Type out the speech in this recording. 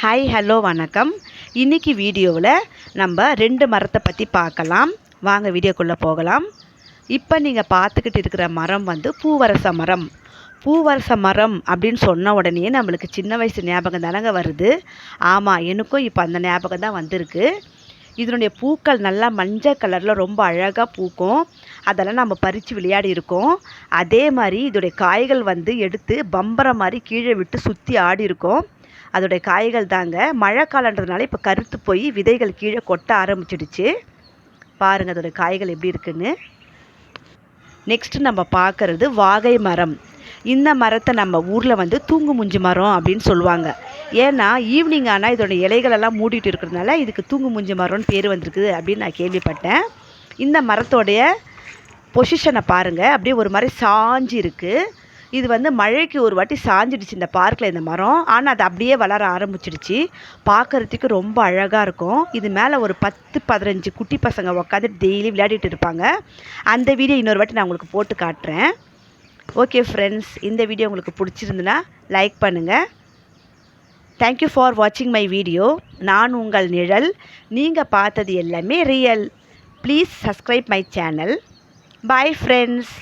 Hi hello வணக்கம். இன்னைக்கு வீடியோவில் நம்ம ரெண்டு மரத்தை பற்றி பார்க்கலாம். வாங்க வீடியோக்குள்ளே போகலாம். இப்போ நீங்கள் பார்த்துக்கிட்டு இருக்கிற மரம் வந்து பூவரச மரம். பூவரச மரம் அப்படின்னு சொன்ன உடனே நம்மளுக்கு சின்ன வயசு ஞாபகம் தானங்க வருது. ஆமாம் எனக்கும் இப்போ அந்த ஞாபகம் தான் வந்திருக்கு. இதனுடைய பூக்கள் நல்லா மஞ்சள் கலரில் ரொம்ப அழகாக பூக்கும். அதெல்லாம் நம்ம பறித்து விளையாடி இருக்கோம். அதே மாதிரி இதோடைய காய்கள் வந்து எடுத்து பம்பரம் மாதிரி கீழே விட்டு சுற்றி ஆடி இருக்கோம். அதோடைய காய்கள் தாங்க. மழை காலன்றதுனால இப்போ கருத்து போய் விதைகள் கீழே கொட்ட ஆரம்பிச்சிடுச்சு. பாருங்கள் அதோடைய காய்கள் எப்படி இருக்குன்னு. நெக்ஸ்ட் நம்ம பார்க்குறது வாகை மரம். இந்த மரத்தை நம்ம ஊரில் வந்து தூங்கு முஞ்சு மரம் அப்படின்னு சொல்லுவாங்க. ஏன்னா ஈவினிங் ஆனால் இதோட இலைகளெல்லாம் மூடிட்டு இருக்கிறதுனால இதுக்கு தூங்கு முஞ்சு மரம்னு பேர் வந்திருக்குது அப்படின்னு நான் கேள்விப்பட்டேன். இந்த மரத்தோடைய பொசிஷனை பாருங்கள் அப்படியே ஒரு மாதிரி சாஞ்சு இருக்குது இது வந்து மழைக்கு ஒரு வாட்டி சாஞ்சிடுச்சு இந்த பார்க்கில் இந்த மரம். ஆனால் அது அப்படியே வளர ஆரம்பிச்சிடுச்சு. பார்க்குறதுக்கு ரொம்ப அழகாக இருக்கும். இது மேலே ஒரு பத்து பதினஞ்சு குட்டி பசங்க உட்காந்து டெய்லி விளையாடிட்டு இருப்பாங்க. அந்த வீடியோ இன்னொரு வாட்டி நான் உங்களுக்கு போட்டு காட்டுறேன். ஓகே ஃப்ரெண்ட்ஸ் இந்த வீடியோ உங்களுக்கு பிடிச்சிருந்துன்னா லைக் பண்ணுங்கள் தேங்க்யூ ஃபார் வாட்சிங் மை வீடியோ நான் உங்கள் நிழல். நீங்கள் பார்த்தது எல்லாமே real please subscribe my channel bye friends